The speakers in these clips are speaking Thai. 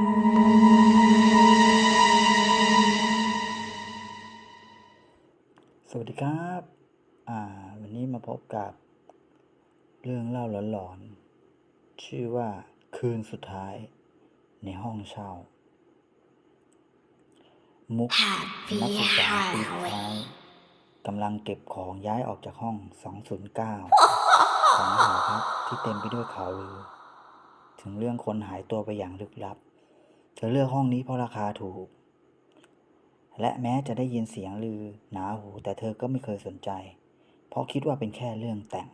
สวัสดีครับอ่าวันนี้มาพบกับเรื่องเล่าหลอนๆ ชื่อว่าคืนสุดท้ายในห้องเช่า มุก Happy นักศึกษาปีสุดท้าย Halloween กำลังเก็บของย้ายออกจากห้อง 209 ของหอพักที่เต็มไปด้วยข่าวลือ ถึงเรื่องคนหายตัวไปอย่างลึกลับเธอเลือกห้องนี้เพราะราคาถูก และแม้จะได้ยินเสียงลือหนาหู แต่เธอก็ไม่เคยสนใจ เพราะคิดว่าเป็นแค่เรื่องแต่ง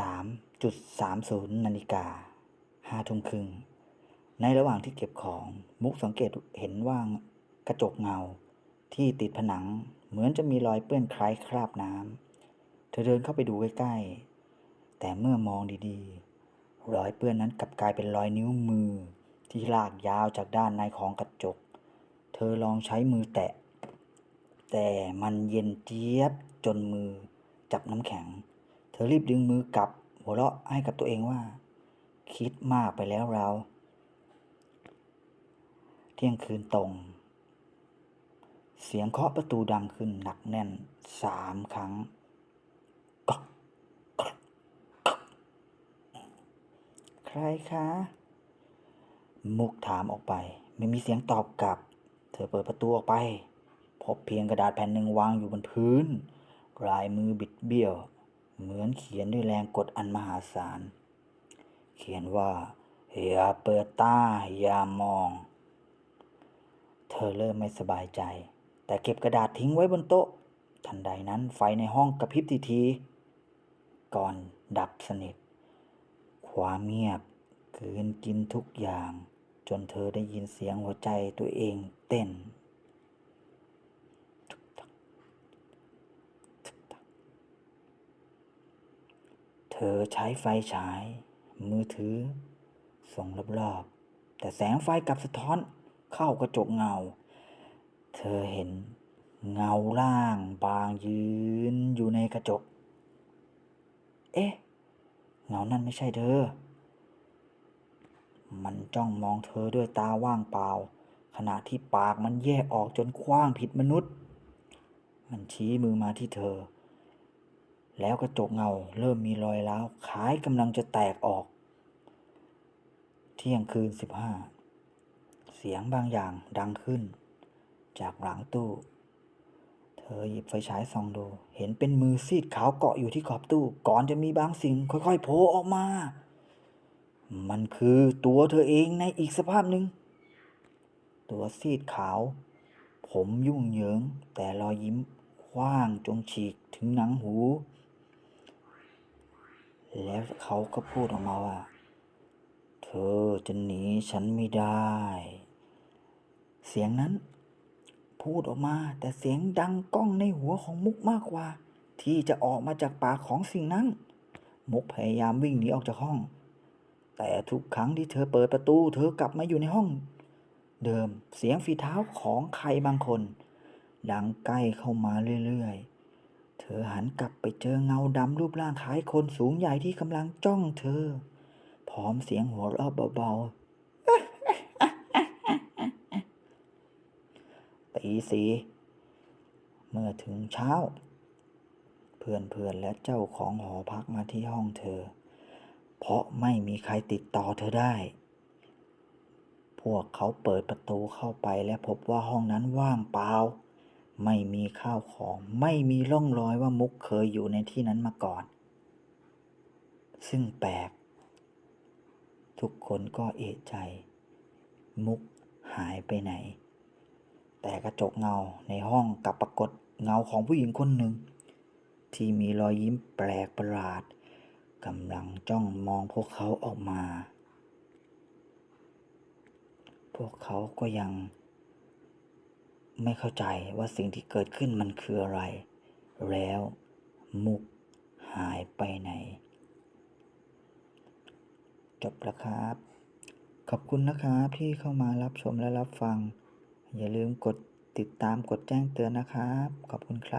23.30 นาฬิกาห้าทุ่มครึ่ง ในระหว่างที่เก็บของ มุกสังเกตเห็นว่างกระจกเงาที่ติดผนังเหมือนจะมีรอยเปื้อนคล้ายคราบน้ำ เธอเดินเข้าไปดูใกล้ๆ แต่เมื่อมองดีๆ รอยเปื้อนนั้นกลับกลายเป็นรอยนิ้วมือ ที่ลากยาวจากด้านในของกระจก เธอลองใช้มือแตะ แต่มันเย็นเจี๊ยบจนมือจับน้ำแข็ง เธอรีบดึงมือกลับ หัวเราะให้กับตัวเองว่า คิดมากไปแล้วเรา เที่ยงคืนตรง เสียงเคาะประตูดังขึ้นหนักแน่นสามครั้งก๊อกก๊อกก๊อก ใครคะ มุกถามออกไป ไม่มีเสียงตอบกลับ เธอเปิดประตูออกไป พบเพียงกระดาษแผ่นหนึ่งวางอยู่บนพื้น ลายมือบิดเบี้ยว เหมือนเขียนด้วยแรงกดอันมหาศาล เขียนว่า อย่าเปิดตาอย่ามอง เธอเริ่มไม่สบายใจ แต่เก็บกระดาษทิ้งไว้บนโต๊ะ ทันใดนั้นไฟในห้องกระพริบทีที ก่อนดับสนิท ความเงียบกืนกินทุกอย่าง จนเธอได้ยินเสียงหัวใจตัวเองเต้น เธอใช้ไฟฉาย มือถือ ส่องรอบๆ แต่แสงไฟกลับสะท้อนเข้ากระจกเงา เธอเห็นเงาล่างบางยืนอยู่ในกระจก เอ๊ะ เงานั่นไม่ใช่เธอ มันจ้องมองเธอด้วยตาว่างเปล่า ขณะที่ปากมันแยกออกจนกว้างผิดมนุษย์ มันชี้มือมาที่เธอ แล้วกระจกเงาเริ่มมีรอยร้าวคล้ายกำลังจะแตกออก เที่ยงคืนสิบห้า เสียงบางอย่างดังขึ้น จากหลังตู้ ธอหยิบไฟฉายส่องดู เห็นเป็นมือซีดขาวเกาะอยู่ที่ขอบตู้ ก่อนจะมีบางสิ่งค่อยๆโผล่ออกมา มันคือตัวเธอเองในอีกสภาพหนึ่ง ตัวซีดขาว ผมยุ่งเหยิง แต่รอยยิ้มกว้างจงฉีกถึงหนังหู แล้วเขาก็พูดออกมาว่า เธอจะหนีฉันไม่ได้ เสียงนั้น พูดออกมาแต่เสียงดังก้องในหัวของมุกมากกว่า ที่จะออกมาจากปากของสิ่งนั้น มุกพยายามวิ่งหนีออกจากห้อง แต่ทุกครั้งที่เธอเปิดประตู เธอกลับมาอยู่ในห้อง เดิมเสียงฝีเท้าของใครบางคนดังใกล้เข้ามาเรื่อยๆ เธอหันกลับไปเจอเงาดำรูปร่างคล้ายคนสูงใหญ่ที่กำลังจ้องเธอ พร้อมเสียงหัวเราะเบาๆ ตีสีเมื่อถึงเช้า เพื่อนๆและเจ้าของหอพักมาที่ห้องเธอ เพราะไม่มีใครติดต่อเธอได้ พวกเขาเปิดประตูเข้าไปและพบว่าห้องนั้นว่างเปล่า ไม่มีข้าวของ ไม่มีร่องรอยว่ามุกเคยอยู่ในที่นั้นมาก่อน ซึ่งแปลก ทุกคนก็เอะใจ มุกหายไปไหน แต่กระจกเงาในห้องกลับปรากฏเงาของผู้หญิงคนหนึ่ง ที่มีรอยยิ้มแปลกประหลาดกำลังจ้องมองพวกเขาออกมา พวกเขาก็ยังไม่เข้าใจว่าสิ่งที่เกิดขึ้นมันคืออะไร แล้วมุกหายไปไหน จบแล้วครับ ขอบคุณนะครับที่เข้ามารับชมและรับฟัง อย่าลืมกดติดตามกดแจ้งเตือนนะครับ ขอบคุณครับ